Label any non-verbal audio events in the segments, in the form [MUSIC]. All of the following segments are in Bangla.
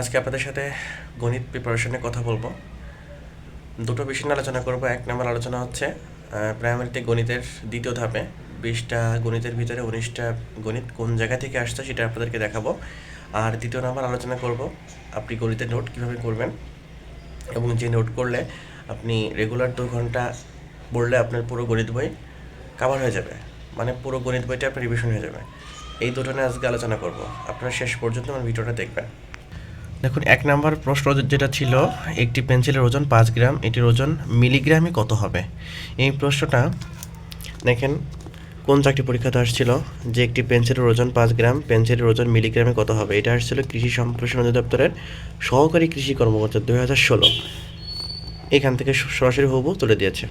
আজকে আপনাদের সাথে গণিত প্রিপারেশনে কথা বলব। দুটো বিষয় নিয়ে আলোচনা করব। এক নম্বর আলোচনা হচ্ছে প্রাইমারিতে গণিতের দ্বিতীয় ধাপে, বিশটা গণিতের ভিতরে উনিশটা গণিত কোন জায়গা থেকে আসছে সেটা আপনাদেরকে দেখাবো। আর দ্বিতীয় নম্বর আলোচনা করব, আপনি গণিতের নোট কীভাবে করবেন এবং যে নোট করলে আপনি রেগুলার দু ঘণ্টা পড়লে আপনার পুরো গণিত বই কাভার হয়ে যাবে। মানে পুরো গণিত বইটা আপনার রিভিশন হয়ে যাবে। এই দুটো নিয়ে আজকে আলোচনা করব। আপনারা শেষ পর্যন্ত আমার ভিডিওটা দেখবেন। দেখুন, এক নম্বর প্রশ্ন যেটা ছিল, একটি পেন্সিলের ওজন পাঁচ গ্রাম, এটির ওজন মিলিগ্রামে কত হবে? এই প্রশ্নটা দেখেন, কোন চাকরি পরীক্ষাতে আসছিল? যে একটি পেন্সিলের ওজন পাঁচ গ্রাম, পেন্সিলের ওজন মিলিগ্রামে কত হবে? এটা আসছিল কৃষি সম্প্রসারণ অধিদপ্তরের সহকারী কৃষি কর্মকর্তা দুই হাজার ষোলো। এখান থেকে সরাসরি হবু তুলে দিয়েছে।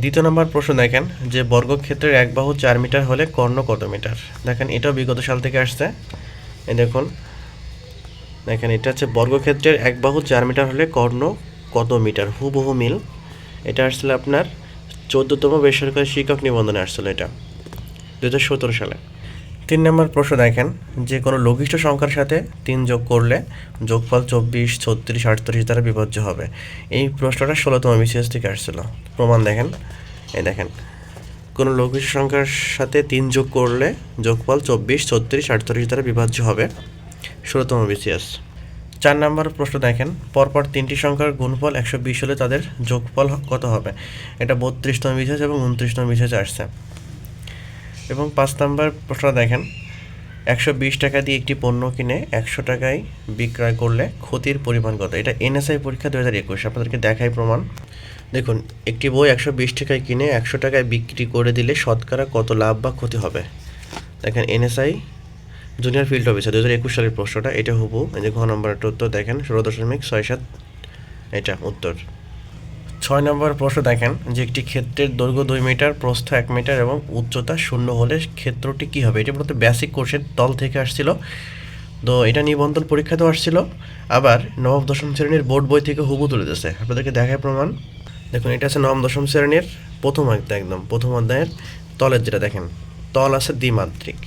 দ্বিতীয় নম্বর প্রশ্ন দেখেন, যে বর্গক্ষেত্রের এক বাহু চার মিটার হলে কর্ণ কত মিটার? দেখেন, এটাও বিগত সাল থেকে আসছে। দেখুন দেখেন, এটা হচ্ছে বর্গক্ষেত্রের এক বাহু, চার মিটার হলে কর্ণ কত মিটার? হুবহু মিল। এটা আসছিল আপনার চোদ্দতম বেসরকারি শিক্ষক নিবন্ধনে আসছিল এটা দু হাজার সতেরো সালে। তিন নম্বর প্রশ্ন দেখেন, যে কোনো লঘিষ্ঠ সংখ্যার সাথে তিন যোগ করলে যোগফল চব্বিশ, ছত্রিশ, আটত্রিশ দ্বারা বিভাজ্য হবে। এই প্রশ্নটা ষোলোতম বিসিএস থেকে আসছিল। প্রমাণ দেখেন, এই দেখেন, কোনো লঘিষ্ঠ সংখ্যার সাথে তিন যোগ করলে যোগফল চব্বিশ, ছত্রিশ, আটত্রিশ দ্বারা বিভাজ্য হবে। ষোলোতম বিসিএস। চার নম্বর প্রশ্ন দেখেন, পরপর তিনটি সংখ্যার গুণফল একশো বিশ হলে তাদের যোগফল কত হবে? এটা বত্রিশতম বিশেষ এবং উনত্রিশতম বিশেষে আসছে। এবং পাঁচ নম্বর প্রশ্ন দেখেন, একশো বিশ টাকা দিয়ে একটি পণ্য কিনে একশো টাকায় বিক্রয় করলে ক্ষতির পরিমাণ কত? এটা এনএসআই পরীক্ষা দু হাজার একুশ, আপনাদেরকে দেখাই প্রমাণ। দেখুন, একটি বই একশো বিশ টাকায় কিনে একশো টাকায় বিক্রি করে দিলে শতকরা কত লাভ বা ক্ষতি হবে? দেখেন, এনএসআই জুনিয়র ফিল্ড অফিসার দু হাজার একুশ সালের প্রশ্নটা, এটা হবু এই যে ঘ নম্বরটা উত্তর দেখেন, ষোলো দশমিক ছয় সাত, এটা উত্তর। ছয় নম্বর প্রশ্ন দেখেন, যে একটি ক্ষেত্রের দৈর্ঘ্য দুই মিটার, প্রস্থ এক মিটার এবং উচ্চতা শূন্য হলে ক্ষেত্রটি কী হবে? এটা মূলত বেসিক কোর্সের তল থেকে আসছিল। তো এটা নিবন্ধন পরীক্ষাতেও আসছিল। আবার নবম দশম শ্রেণির বোর্ড বই থেকে হুবু তুলে দিয়েছে। আপনাদেরকে দেখায় প্রমাণ। দেখুন, এটা আছে নবম দশম শ্রেণির প্রথম অধ্যায় একদম, প্রথম অধ্যায়ের তলের যেটা দেখেন, তল আছে দ্বিমাত্রিক।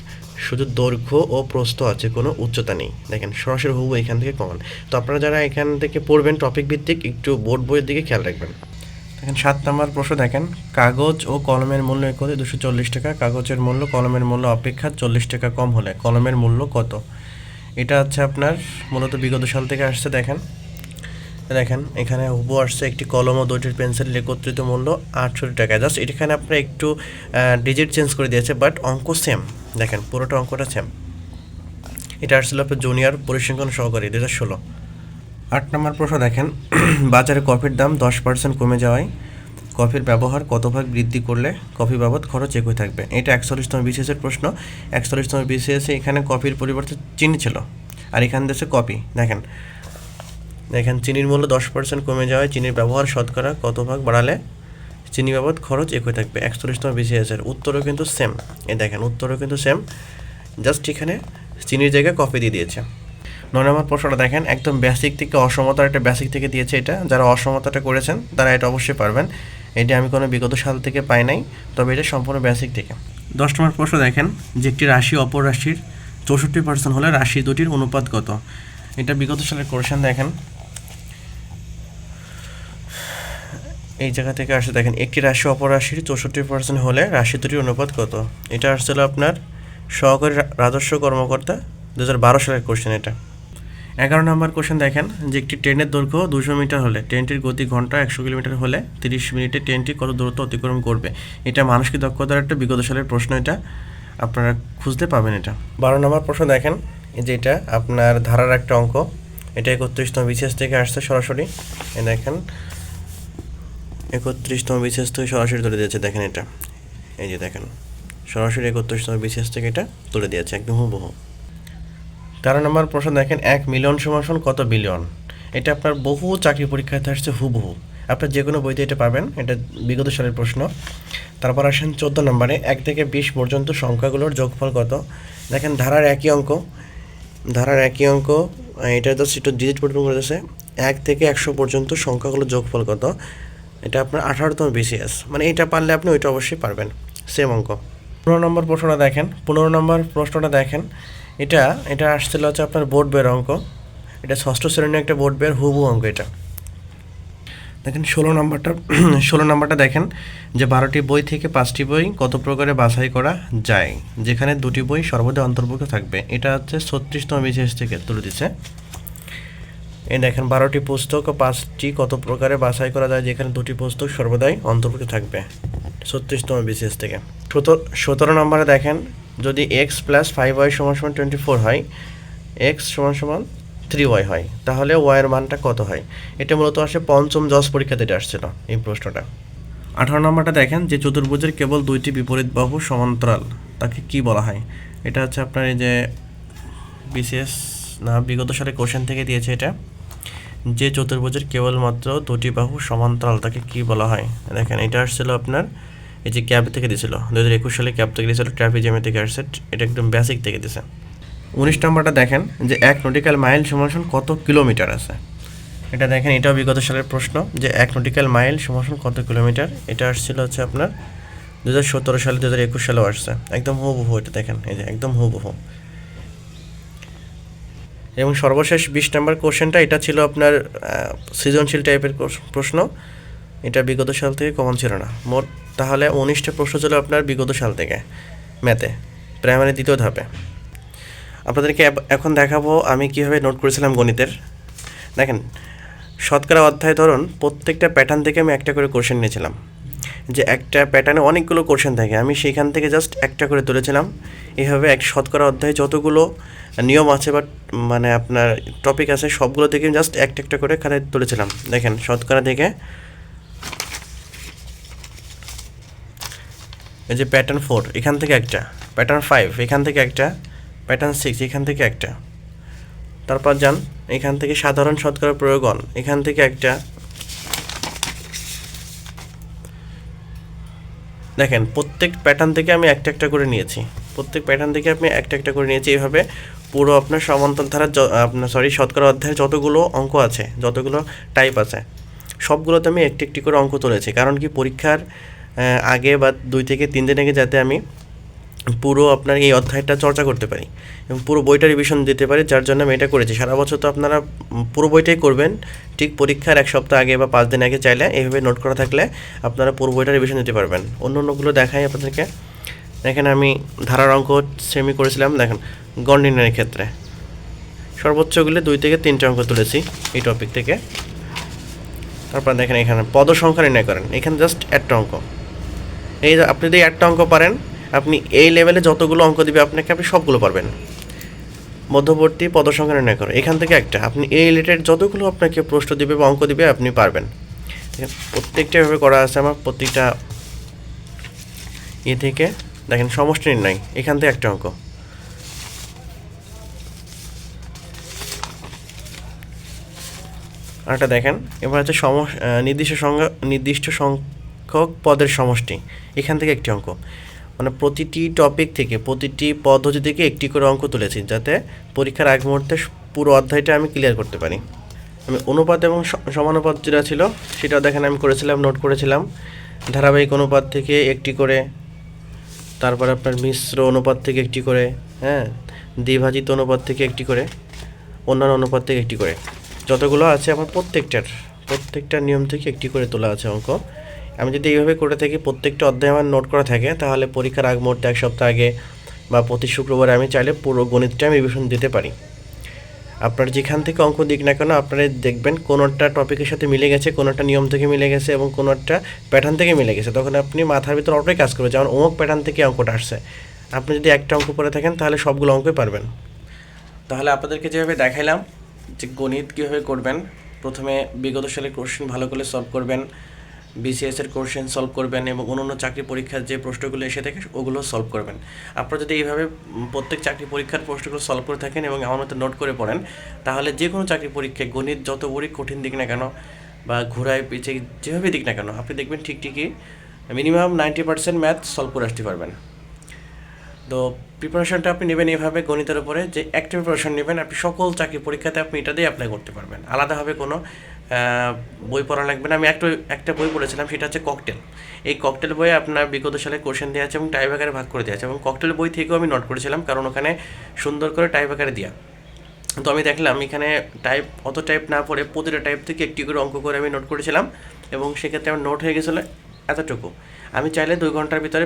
শুধু দৈর্ঘ্য ও প্রস্থ আছে, কোনো উচ্চতা নেই। দেখেন, সরাসরি হুবু এখান থেকে কমান। তো আপনারা যারা এখান থেকে পড়বেন টপিক ভিত্তিক, একটু বোর্ড বইয়ের দিকে খেয়াল রাখবেন। দেখেন, সাত নম্বর প্রশ্ন দেখেন। কাগজ ও কলমের মূল্য একতে দুশো চল্লিশ টাকা। কাগজের মূল্য, কলমের মূল্য অপেক্ষা চল্লিশ টাকা কম হলে। কলমের মূল্য কত? এটা হচ্ছে আপনার মূলত বিগত সাল থেকে আসছে, দেখেন। দেখেন, এখানে হুবু আসছে একটি কলম ও দুইটির পেন্সিল একত্রিত মূল্য আটষট্টি টাকা। জাস্ট এখানে আপনার একটু ডিজিট চেঞ্জ করে দিয়েছে বাট অঙ্ক সেম দেখেন, পুরোটা অঙ্কটা সেম এটা আসছিল আপনার জুনিয়র পরিসংখ্যান সহকারী দু হাজার ষোলো। আট নম্বর প্রশ্ন দেখেন, [CLEARS THROAT] বাজারে কফির দাম দশ পার্সেন্ট কমে যাওয়ায় কফির ব্যবহার কত ভাগ বৃদ্ধি করলে কফি বাবদ খরচ একই থাকবে? এটা একচল্লিশতম বিসিএসের প্রশ্ন। একচল্লিশতম বিসিএসে এখানে কফির পরিবর্তে চিনি ছিল, আর এখান দেশে কপি দেখেন দেখেন, চিনির মূল্য দশ পার্সেন্ট কমে যাওয়ায় চিনির ব্যবহার শতকরা কত ভাগ বাড়ালে চিনি বাবদ খরচ একই থাকবে একচল্লিশতম বিসিএসের উত্তরও কিন্তু সেম এই দেখেন, উত্তরও কিন্তু সেম জাস্ট এখানে চিনির জায়গায় কফি দিয়ে দিয়েছে। নয় নম্বর প্রশ্নটা দেখেন, একদম বেসিক থেকে অসমতার একটা বেসিক থেকে দিয়েছে এটা। যারা অসমতাটা করেছেন, তারা এটা অবশ্যই পারবেন। এটা আমি কোনো বিগত সাল থেকে পাই নাই, তবে এটা সম্পূর্ণ বেসিক থেকে। দশ নম্বর প্রশ্ন দেখেন, যে একটি রাশি অপর রাশির চৌষট্টি পার্সেন্ট হলে রাশি দুটির অনুপাত কত? এটা বিগত সালের কোয়েশন দেখেন। এই জায়গা থেকে আসে, দেখেন, একটি রাশি অপর রাশির চৌষট্টি পার্সেন্ট হলে রাশি দুটির অনুপাত কত? এটা আসছিল আপনার সহকারী রাজস্ব কর্মকর্তা দু বারো সালের কোশ্চেন এটা। এগারো নম্বর কোশ্চেন দেখেন, যে একটি ট্রেনের দৈর্ঘ্য দুশো মিটার হলে, ট্রেনটির গতি ঘণ্টা একশো কিলোমিটার হলে তিরিশ মিনিটে ট্রেনটি কত দূরত্ব অতিক্রম করবে? এটা মানসিক দক্ষতার একটা বিগত সালের প্রশ্ন এটা। আপনারা খুঁজতে পাবেন এটা। বারো নম্বর প্রশ্ন দেখেন যে এটা আপনার ধারার একটা অঙ্ক। এটা একত্রিশতম বিশেষ থেকে আসছে সরাসরি। এ দেখেন একত্রিশতম বিশেষ থেকে সরাসরি তুলে দিয়েছে, দেখেন এটা। এই যে দেখেন, সরাসরি একত্রিশতম বিশেষ থেকে এটা তুলে দিয়েছে, একদম হুবহু। তেরো নম্বর প্রশ্ন দেখেন, এক মিলিয়ন সমান কত বিলিয়ন? এটা আপনার বহু চাকরি পরীক্ষাতে আসছে হুবহু। আপনার যে কোনো বইতে এটা পাবেন, এটা বিগত সালের প্রশ্ন। তারপর আসেন চোদ্দ নম্বরে, এক থেকে বিশ পর্যন্ত সংখ্যাগুলোর যোগফল কত? দেখেন, ধারার একই অঙ্ক, ধারার একই অঙ্ক এটা তো একটু ডিজিট পরিবর্তন করেছে। এক থেকে একশো পর্যন্ত সংখ্যাগুলোর যোগফল কত? এটা আপনার আঠারোতম বিসিএস মানে এটা পারলে আপনি ওইটা অবশ্যই পারবেন। সেম অঙ্ক। পনেরো নম্বর প্রশ্নটা দেখেন। পনেরো নম্বর প্রশ্নটা দেখেন। এটা এটা আসছিল হচ্ছে আপনার বোর্ড বের অঙ্ক। এটা ষষ্ঠ শ্রেণির একটা বোর্ড বের হুবু অঙ্ক এটা। দেখেন, ষোলো নম্বরটা [CLEARS THROAT] ষোলো নম্বরটা দেখেন যে বারোটি বই থেকে পাঁচটি বই কত প্রকারে বাছাই করা যায়? যেখানে দুটি বই সর্বদা অন্তর্ভুক্ত থাকবে। এটা হচ্ছে ছত্রিশতম বিশেষ থেকে তুলে দিচ্ছে এই দেখেন, বারোটি পুস্তক ও পাঁচটি কত প্রকারে বাছাই করা যায়, যেখানে দুটি পুস্তক সর্বদাই অন্তর্ভুক্ত থাকবে। ছত্রিশতম বিশেষ থেকে। সতেরো নম্বরে দেখেন, যদি এক্স প্লাস ফাইভ ওয়াই সমান সমান টোয়েন্টি ফোর হয় এক্স সমান সমান থ্রি ওয়াই হয়, তাহলে ওয়াইয়ের মানটা কত হয়? এটা মূলত আসে পঞ্চম জজ পরীক্ষাতে এটা আসছিল এই প্রশ্নটা। আঠারো নম্বরটা দেখেন, যে চতুর্ভুজের কেবল দুইটি বিপরীত বাহু সমান্তরাল, তাকে কি বলা হয়? এটা হচ্ছে আপনার এই যে বিশেষ না, বিগত সালে কোশ্চেন থেকে দিয়েছে এটা। যে চতুর্ভুজের কেবলমাত্র দুটি বাহু সমান্তরাল, তাকে কি বলা হয়? দেখেন, এটা আসছিল আপনার এই যে ক্যাব থেকে দিয়েছিল দু হাজার একুশ সালে ক্যাব থেকে দিয়েছিল ট্রাফিজিয়ামে থেকে আসছে, এটা একদম বেসিক থেকে দিয়েছে উনিশ নম্বরটা দেখেন, যে এক নটিক্যাল মাইল সমান কত কিলোমিটার আছে? এটা দেখেন এটাও বিগত সালের প্রশ্ন, যে এক নটিক্যাল মাইল সমান কত কিলোমিটার? এটা আসছিল হচ্ছে আপনার দু হাজার সতেরো সালে দু হাজার একুশ সালেও আসছে। একদম হুবহু এটা দেখেন, এই যে একদম হুবহু। এবং সর্বশেষ বিশ নম্বর কোশ্চেনটা, এটা ছিল আপনার সৃজনশীল টাইপের প্রশ্ন। এটা বিগত সাল থেকে কমন ছিল না। মোট তাহলে উনিশটা প্রশ্ন ছিল আপনার বিগত সাল থেকে ম্যাথে প্রাইমারি দ্বিতীয় ধাপে। আপনাদেরকে এখন দেখাবো আমি কীভাবে নোট করেছিলাম গণিতের। দেখেন, শতকরা অধ্যায় ধরুন, প্রত্যেকটা প্যাটার্ন থেকে আমি একটা করে কোশ্চেন নিয়েছিলাম। যে একটা প্যাটার্নে অনেকগুলো কোশ্চেন থাকে। আমি সেইখান থেকে জাস্ট একটা করে তুলেছিলাম। এভাবে এক শতকরা অধ্যায়ে যতগুলো নিয়ম আছে বা মানে আপনার টপিক আছে, সবগুলো থেকে জাস্ট একটা একটা করে খালি তুলেছিলাম। দেখেন, শতকরা থেকে এই যে প্যাটার্ন ফোর এখান থেকে একটা। প্যাটার্ন ফাইভ এখান থেকে একটা। প্যাটার্ন সিক্স এখান থেকে একটা। তারপর যান, এখান থেকে সাধারণ শতকরা প্রয়োগন এখান থেকে একটা। দেখেন, প্রত্যেক প্যাটার্ন থেকে আমি একটা একটা করে নিয়েছি। প্রত্যেক প্যাটার্ন থেকে আমি একটা একটা করে নিয়েছি। এইভাবে পুরো আপনার সমান্তর ধারার আপনার সরি শতকরা অধ্যায়ের যতগুলো অঙ্ক আছে, যতগুলো টাইপ আছে, সবগুলোতে আমি একটি একটি করে অঙ্ক তুলেছি। কারণ কি পরীক্ষার আগে বা দুই থেকে তিন দিন আগে যাতে আমি পুরো আপনার এই অধ্যায়টা চর্চা করতে পারি এবং পুরো বইটা রিভিশন দিতে পারি, যার জন্য আমি এটা করেছি। সারা বছর তো আপনারা পুরো বইটাই করবেন। ঠিক পরীক্ষার এক সপ্তাহ আগে বা পাঁচ দিন আগে চাইলে এইভাবে নোট করা থাকলে আপনারা পুরো বইটা রিভিশন দিতে পারবেন। অন্য অন্যগুলো দেখাই আপনাদেরকে। দেখেন আমি ধারার অঙ্ক সেমি করেছিলাম। দেখেন গণ নির্ণয়ের ক্ষেত্রে। সর্বোচ্চগুলো দুই থেকে তিনটে অঙ্ক তুলেছি এই টপিক থেকে। তারপর দেখেন এখানে পদ সংখ্যা নির্ণয় করেন। এখানে জাস্ট একটা অঙ্ক। এই আপনি যদি একটা অঙ্ক পারেন আপনি এই লেভেলে যতগুলো অঙ্ক দিবে, আপনাকে আপনি সবগুলো পারবেন। মধ্যবর্তী পদ সংখ্যা নির্ণয় করো। এখান থেকে একটা, আপনি এই রিলেটেড যতগুলো আপনাকে প্রশ্ন দিবে বা অঙ্ক দিবে, আপনি পারবেন। প্রত্যেকটা এভাবে করা আছে আমার, প্রত্যেকটা এ থেকে, দেখেন, সমষ্টি নির্ণয়। এখান থেকে একটা অঙ্ক। আরেকটা দেখেন, এবার হচ্ছে সম নির্দিষ্ট সংখ্যা, নির্দিষ্ট সংখ্যক পদের সমষ্টি। এখান থেকে একটি অঙ্ক। মানে প্রতিটি টপিক থেকে, প্রতিটি পদ্ধতি থেকে একটি করে অঙ্ক তুলেছি যাতে পরীক্ষার আগ মুহূর্তে পুরো অধ্যায়টা আমি ক্লিয়ার করতে পারি। আমি অনুপাত এবং সমানুপাত যেটা ছিল সেটাও দেখেন আমি করেছিলাম নোট করেছিলাম। ধারাবাহিক অনুপাত থেকে একটি করে, তারপর আপনার মিশ্র অনুপাত থেকে একটি করে হ্যাঁ? দ্বিভাজিত অনুপাত থেকে একটি করে, অন্যান্য অনুপাত থেকে একটি করে। যতগুলো আছে আমার প্রত্যেকটার, প্রত্যেকটা নিয়ম থেকে একটি করে তোলা আছে অঙ্ক। আমি যদি এইভাবে করে থাকি, প্রত্যেকটা অধ্যায় আমার নোট করা থাকে, তাহলে পরীক্ষার আগ মুহূর্তে, এক সপ্তাহ আগে বা প্রতি শুক্রবারে আমি চাইলে পুরো গণিতটা আমি রিভিশন দিতে পারি। আপনার যেখান থেকে অঙ্ক দিক না কেন আপনারা দেখবেন কোনোটা টপিকের সাথে মিলে গেছে কোনোটা নিয়ম থেকে মিলে গেছে এবং কোনোটা প্যাটার্ন থেকে মিলে গেছে। তখন আপনি মাথার ভিতর অটোই কাজ করবে, যেমন অমুক প্যাটার্ন থেকে অঙ্কটা আসছে। আপনি যদি একটা অঙ্ক করে থাকেন, তাহলে সবগুলো অঙ্কই পারবেন। তাহলে আপনাদেরকে যেভাবে দেখাইলাম যে গণিত কীভাবে করবেন, প্রথমে বিগত সালের কোশ্চেন ভালো করে সলভ করবেন বিসিএস এর কোশ্চেন সলভ করবেন এবং অন্যান্য চাকরি পরীক্ষার যে প্রশ্নগুলো এসে থাকে, ওগুলো সলভ করবেন। আপনারা যদি এইভাবে প্রত্যেক চাকরি পরীক্ষার প্রশ্নগুলো সলভ করে থাকেন এবং আমার মতো নোট করে পড়েন, তাহলে যে কোনো চাকরি পরীক্ষায় গণিত যত বড়ই কঠিন দিক না কেন বা ঘোরায় পিছিয়ে যেভাবে দিক না কেন, আপনি দেখবেন ঠিক ঠিকই minimum ninety percent math solve করে আসতে পারবেন। তো প্রিপারেশনটা আপনি নেবেন এভাবে গণিতের উপরে, যে একটা প্রিপারেশন নেবেন, আপনি সকল চাকরি পরীক্ষাতে আপনি এটা দিয়ে অ্যাপ্লাই করতে পারবেন। আলাদাভাবে কোনো বই পড়া লাগবে না। আমি একটা একটা বই পড়েছিলাম, সেটা হচ্ছে ককটেল এই ককটেল বইয়ে আপনার বিগত সালে কোশ্চেন দেওয়া আছে এবং টাইপ আকারে ভাগ করে দেওয়া আছে। এবং ককটেল বই থেকেও আমি নোট করেছিলাম, কারণ ওখানে সুন্দর করে টাইপ আকারে দেওয়া তো আমি দেখলাম, এখানে টাইপ অত টাইপ না পড়ে প্রতিটা টাইপ থেকে একটি করে অঙ্ক করে আমি নোট করেছিলাম। এবং সেক্ষেত্রে আমার নোট হয়ে গেছিল এতটুকু। আমি চাইলে দুই ঘণ্টার ভিতরে